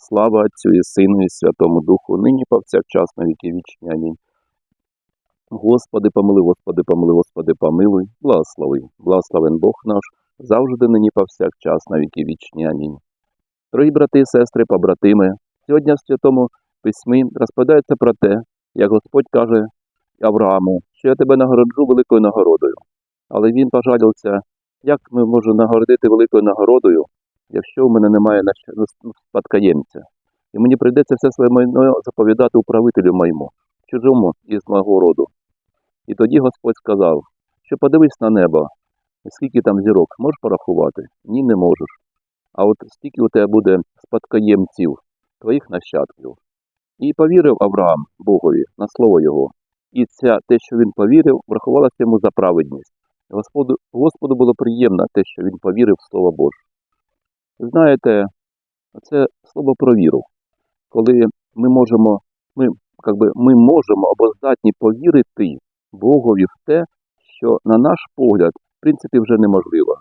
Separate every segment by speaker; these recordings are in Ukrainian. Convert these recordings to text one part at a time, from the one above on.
Speaker 1: Слава Отцю і Сину і Святому Духу, нині повсякчас на віки вічні. Амінь. Господи, помили, Господи, помили, Господи, помилуй, благослови. Благословен Бог наш, завжди нині повсякчас на віки вічні. Амінь. Дорогі брати і сестри, побратими, сьогодні в Святому Письмі розповідається про те, як Господь каже Аврааму, що я тебе нагороджу великою нагородою. Але він пожалився, як ми можемо нагородити великою нагородою, якщо в мене немає ну, спадкоємця. І мені прийдеться все своє майно заповідати управителю моєму, чужому із мого роду. І тоді Господь сказав, що подивись на небо, скільки там зірок, можеш порахувати? Ні, не можеш. А от скільки у тебе буде спадкоємців, твоїх нащадків. І повірив Авраам Богові на слово його. І ця, те, що він повірив, врахувалося йому за праведність. Господу, Господу було приємно те, що він повірив в Слово Боже. Знаєте, це слово про віру. Коли ми можемо, ми, как би, ми можемо або здатні повірити Богові в те, що, на наш погляд, в принципі, вже неможливо.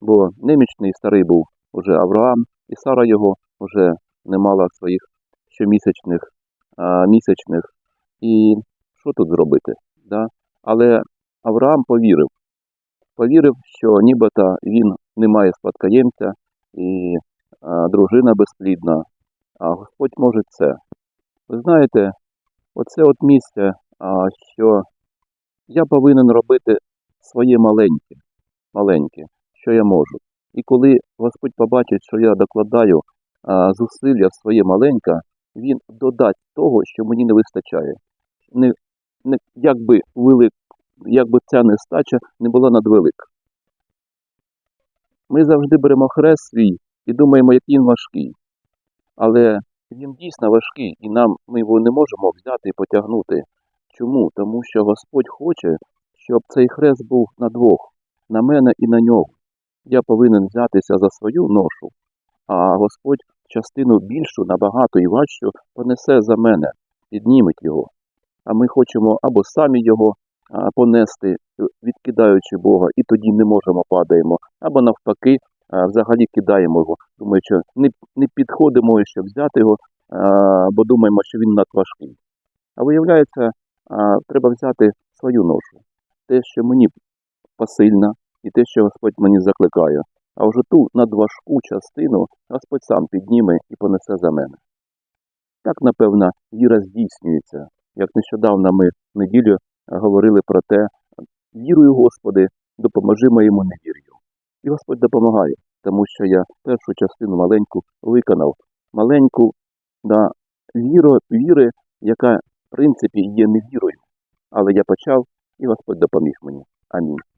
Speaker 1: Бо немічний старий був уже Авраам, і Сара його вже не мала своїх щомісячних а, місячних. І що тут зробити? Да? Але Авраам повірив. Повірив, що нібито він не має спадкоємця і дружина безплідна, а Господь може це. Ви знаєте, оце от місце, що я повинен робити своє маленьке, маленьке, що я можу. І коли Господь побачить, що я докладаю зусилля в своє маленьке, Він додасть того, що мені не вистачає. Не, не, якби, велик, якби ця нестача не була надвелика. Ми завжди беремо хрест свій і думаємо, який він важкий. Але він дійсно важкий, і нам ми його не можемо взяти і потягнути. Чому? Тому що Господь хоче, щоб цей хрест був на двох, на мене і на нього. Я повинен взятися за свою ношу, а Господь частину більшу, набагато і важчу понесе за мене, підніметь його. А ми хочемо або самі його понести, відкидаючи Бога, і тоді не можемо падаємо, або навпаки, взагалі кидаємо його, думаючи, не, не підходимо, щоб взяти його, бо думаємо, що він надважкий. А виявляється, треба взяти свою ношу, те, що мені посильно, і те, що Господь мені закликає. А вже ту надважку частину Господь сам підніме і понесе за мене. Так, напевно, віра здійснюється. Як нещодавно ми в неділю говорили про те, вірую, Господи, допоможи моєму невір'ю. І Господь допомагає, тому що я першу частину маленьку виконав, маленьку да, віру, віри, яка в принципі є невірою. Але я почав, і Господь допоміг мені. Амінь.